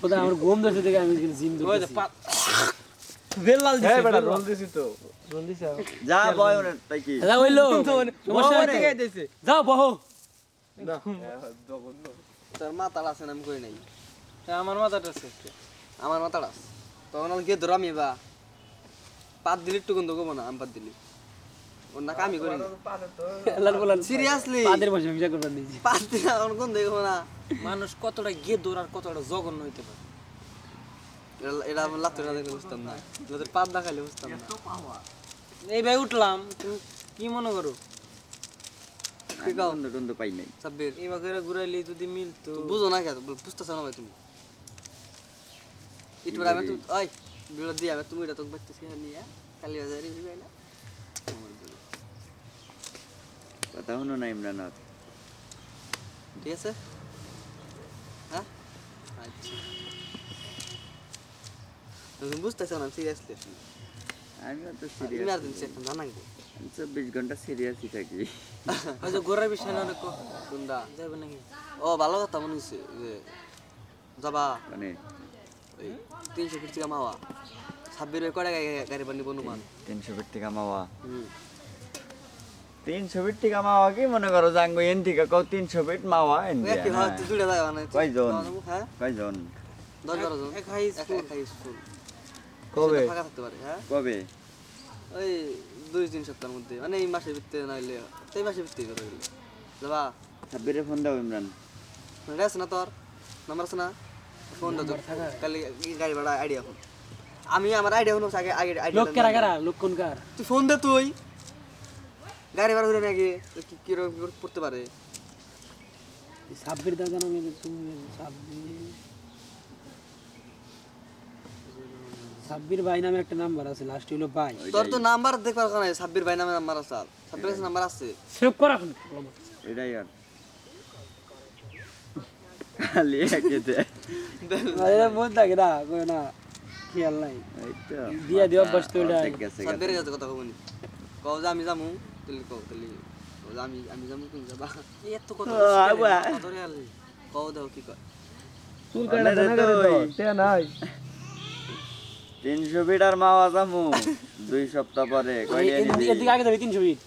কোথায়? আমার ঘুম ধরছে দেখে আমি জিম যে দিছে, হ্যাঁ বেটা রোল দিছি তো। রোল দিছে। যা বয় ওরে তাই কি? হইল সমস্যা নাই দিকে দিছে। যাও বহো। না তোর মাতাল আছে না আমি কই নাই। হ্যাঁ, আমার মাথাটা আছে আমার মাতাল আছে। তখন আমি গিয়ে ধরামি বা পাত দিলি একটু গন্ধ করব না আমি পাত দিলি। ওর না কামি করি আল্লাহর বলার সিরিয়াসলি পাদের বসে ভিজা করবার দিয়েছি। পাত দিলে আমার গন্ধ করব না। মানুষ কতটা গিয়ে দৌড়ার কতটা জঘন্য হইতে পারে? এটা- এটা আমার লাত্ত না বুঝতাম না। তোদের পাত না খাইলে বুঝতাম না। এই ভাই উঠলাম তুমি কি মনে করো? গন্ধ টন্ধ পাই নাই। সাব্বির। এই বাঘেরা ঘুরাইলে যদি মিলতো। বুঝো না কেন? বুঝতেছ না ভাই তুমি? আমি তুমি ওই বিরোধ দিয়ে আমি তুমি এটা তোকে বাচ্চা নিয়ে। কালি বাজারে দিবে না কথা শুনো না ইমরান ঠিক আছে হ্যাঁ আচ্ছা তুমি বুঝতেছো না সিরিয়াসলি আমিও তো সিরিয়াস সেটা জানাই চব্বিশ ঘণ্টা সিরিয়াসই থাকি যে ঘোরার বিষয় না দেখো কোনটা যাবে নাকি ও ভালো কথা মনে হচ্ছে যে যাবা মানে ওই তিনশো ফিট থেকে মাওয়া ছাব্বির কয়টা গাড়ি- গাড়ি বানি বনুমান তিনশো ফিট থেকে মাওয়া হুম তিনশো ফিট থেকে মাওয়া কি? মনে করো জাঙ্গো এন থেকে কও তিনশো ফিট মাওয়া এন হয়। কয়জন? হ্যাঁ? কয়জন? দশ জন। এক হাই এক এক হাই স্কুল। কবে? ফাঁকা থাকতে পারে হ্যাঁ? কবে? ওই দুই তিন সপ্তাহের মধ্যে। মানে এই মাসের ভিত্তিতে নাইলে এই মাসের ভিত্তিতে কথা গেলে যাবা? সাব্বিরে ফোন দাও ইমরান। ফোনটা আছে না তোর? নাম্বার আছে না? ফোন দাও কালি গাড়ি ভাড়া আইডিয়া এখন আমি আমার আইডিয়া হলো আগে আগে লোক কারা কারা? লোক কোন কার? তুই ফোন দে তুই। গাড়ি ভাড়া করে নাকি কি কীরকম পড়তে পারে? সাব্বির দাদা নামে তুমি সাব্বির। সাব্বির ভাই নামে একটা নাম্বার আছে লাস্ট হলো ভাই। তোর তো নাম্বার দেখবার কারণে সাব্বির ভাই নামে নাম্বার আছে সাব্বির নাম্বার আছে। সেভ করা এখন। এটাই আর। আরে থাকে না কই না খেয়াল নাই। এই তো। দিয়া দিও অভ্যাস তো এটাই। অর্ধেক গেছে গেছে। সাব্বিরের কাছে কথা কবনি। কও যে আমি যামু। কও আমি আমি যামু যাবা এত কথা। ধরে কও দাও কি কয় চুল কাটা জানা তো নাই তিনশো বিট আর মাওয়া যামু দুই সপ্তাহ পরে এদিকে আগে যাবে তিনশো ফিট